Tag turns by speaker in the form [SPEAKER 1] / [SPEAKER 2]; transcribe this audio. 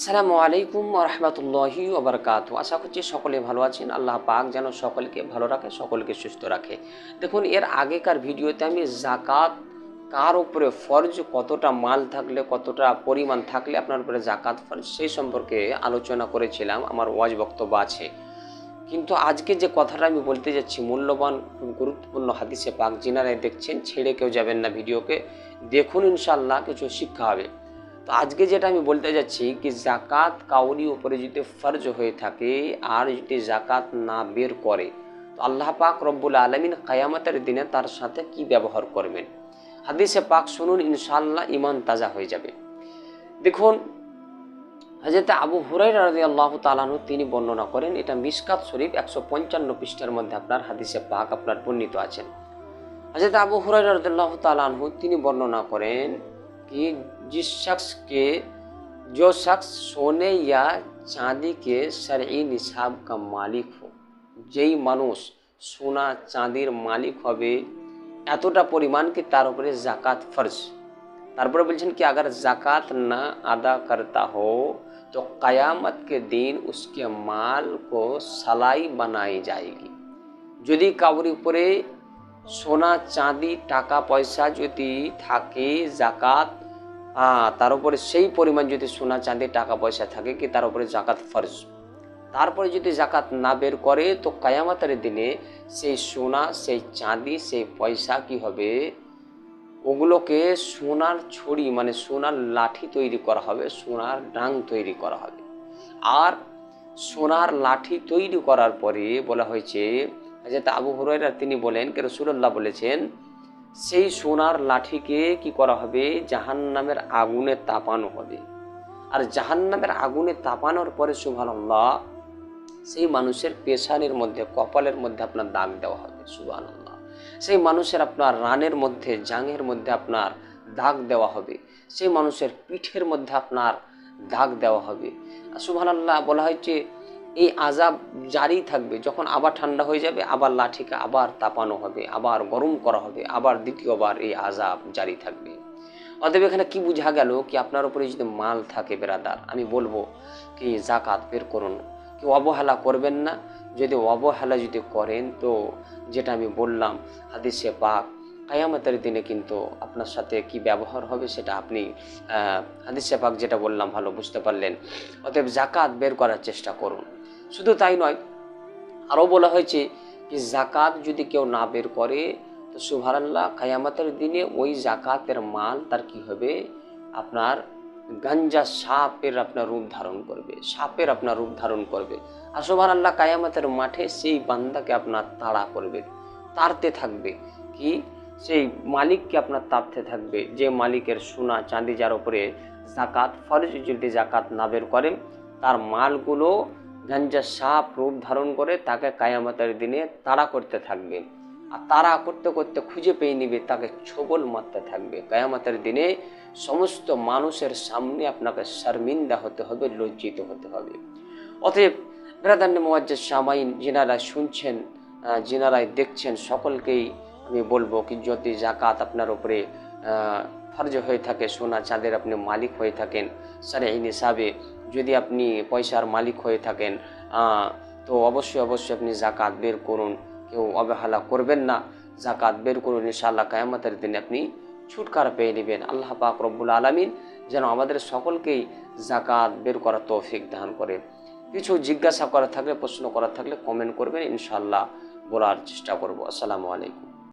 [SPEAKER 1] আসসালামু আলাইকুম রহমতুল্লাহি ওবরকাত আশা করছি সকলে ভালো আছেন। আল্লাহ পাক যেন সকলকে ভালো রাখে, সকলকে সুস্থ রাখে। দেখুন, এর আগেকার ভিডিওতে আমি জাকাত কার উপরে ফরজ, কতটা মাল থাকলে, কতটা পরিমাণ থাকলে আপনার উপরে জাকাত ফরজ, সেই সম্পর্কে আলোচনা করেছিলাম। আমার ওয়াজ বক্তব্য আছে। কিন্তু আজকে যে কথাটা আমি বলতে যাচ্ছি, মূল্যবান, গুরুত্বপূর্ণ হাদিসে পাক যিনারাই দেখছেন, ছেড়ে কেউ যাবেন না ভিডিওকে। দেখুন ইনশাল্লাহ কিছু শিক্ষা হবে। তো আজকে যেটা আমি বলতে যাচ্ছি কি জাকাত কাউরি উপরে যদি ফরজ হয়ে থাকে আর যদি জাকাত না বের করে, তো আল্লাহ পাক রব্বুল আলমিন কায়ামতের দিনে তার সাথে কি ব্যবহার করবেন? হাদিসে পাক শুনুন ইনশাল্লাহ ইমান তাজা হয়ে যাবে। দেখুন হাজরত আবু হুরাই রাজি আল্লাহ তালানু তিনি বর্ণনা করেন, এটা মিসকাত শরীফ একশো পঞ্চান্ন পৃষ্ঠার মধ্যে আপনার হাদিসে পাক আপনার বর্ণিত আছেন হাজরত আবু হুরাই রাজিল্লাহ তালানহু তিনি বর্ণনা করেন कि जिस शख्स के जो शख्स सोने या चांदी के शरई निसाब का मालिक हो যেই মানুষ সোনা চাঁদির মালিক হবে এতটা পরিমাণ কি তার উপরে জাকাত ফর্জ তারপরে বলছেন कि अगर জাকাত না আদা करता हो तो क़यामत के दिन उसके माल को सलाई बनाई जाएगी যদি কাউর উপরে সোনা, চাঁদি, টাকা, পয়সা যদি থাকে, জাকাত তার উপরে সেই পরিমাণ যদি সোনা, চাঁদি, টাকা, পয়সা থাকে কি তার উপরে জাকাত ফরজ? তারপরে যদি জাকাত না বের করে, তো কায়ামাতের দিনে সেই সোনা, সেই চাঁদি, সেই পয়সা কি হবে? ওগুলোকে সোনার ছড়ি মানে সোনার লাঠি তৈরি করা হবে, সোনার ডাং তৈরি করা হবে। আর সোনার লাঠি তৈরি করার পরে বলা হয়েছে হাজরত আবু হুরাইরা তিনি বলেন কে রসুল্লাহ বলেছেন, সেই সোনার লাঠিকে কি করা হবে? জাহান নামের আগুনে তাপানো হবে। আর জাহান নামের আগুনে তাপানোর পরে সুবহানাল্লাহ, সেই মানুষের পেশানের মধ্যে, কপালের মধ্যে আপনার দাগ দেওয়া হবে, সুবহানাল্লাহ। সেই মানুষের আপনার রানের মধ্যে জাঙের মধ্যে আপনার দাগ দেওয়া হবে। সেই মানুষের পিঠের মধ্যে আপনার দাগ দেওয়া হবে। সুবহানাল্লাহ বলা হয়েছে এই আজাব জারি থাকবে, যখন আবার ঠান্ডা হয়ে যাবে, আবার লাঠিকে আবার তাপানো হবে, আবার গরম করা হবে, আবার দ্বিতীয়বার এই আজাব জারি থাকবে। অতএব এখানে কি বোঝা গেল কি আপনার উপরে যদি মাল থাকে বেরাদার, আমি বলব কি জাকাত বের করুন, কি অবহেলা করবেন না। যদি অবহেলা যদি করেন তো যেটা আমি বললাম, হাদিসে পাক কায়ামতের দিনে কিন্তু আপনার সাথে কি ব্যবহার হবে সেটা আপনি হাদিসে পাক যেটা বললাম ভালো বুঝতে পারলেন। অতএব জাকাত বের করার চেষ্টা করুন। শুধু তাই নয়, আরও বলা হয়েছে যে জাকাত যদি কেউ না বের করে, তো সুভারাল্লাহ কায়ামতের দিনে ওই জাকাতের মাল তার কি হবে? আপনার গাঞ্জা সাপের আপনার রূপ ধারণ করবে, সাপের আপনার রূপ ধারণ করবে। আর সোভার আল্লাহ কায়ামতের মাঠে সেই বান্দাকে আপনার তাড়া করবে, তাড়তে থাকবে। কি? সেই মালিককে আপনার তাপতে থাকবে। যে মালিকের সোনা, চাঁদি যার উপরে জাকাত, ফরজ যদি জাকাত না বের করেন, তার মালগুলো গাঞ্জা সাপ রূপ ধারণ করে তাকে কায়ামতের দিনে তাড়া করতে থাকবে। আর তাড়া করতে করতে খুঁজে পেয়ে নিবে, তাকে ছবল মারতে থাকবে। কায়ামতের দিনে সমস্ত মানুষের সামনে আপনাকে শর্মিন্দা হতে হবে, লজ্জিত হতে হবে। অতএব ব্রাদান্য মোয়াজ্জ সামাইন যিনারা শুনছেন যিনারাই দেখছেন, সকলকেই আমি বলব কি, যদি জাকাত আপনার উপরে ফর্জ হয়ে থাকে, সোনা চাঁদের আপনি মালিক হয়ে থাকেন সারে এই হিসাবে যদি আপনি পয়সার মালিক হয়ে থাকেন তো অবশ্যই অবশ্যই আপনি জাকাত বের করুন। কেউ অবহেলা করবেন না। জাকাত বের করুন, ইনশাআল্লাহ কায়ামতের দিনে আপনি ছুটকার পেয়ে নেবেন। আল্লাহ পাক রব্বুল আলমিন যেন আমাদের সকলকেই জাকাত বের করার তৌফিক দান করে। কিছু জিজ্ঞাসা করা থাকলে, প্রশ্ন করা থাকলে কমেন্ট করবেন, ইনশাআল্লাহ বলার চেষ্টা করব। আসসালামু আলাইকুম।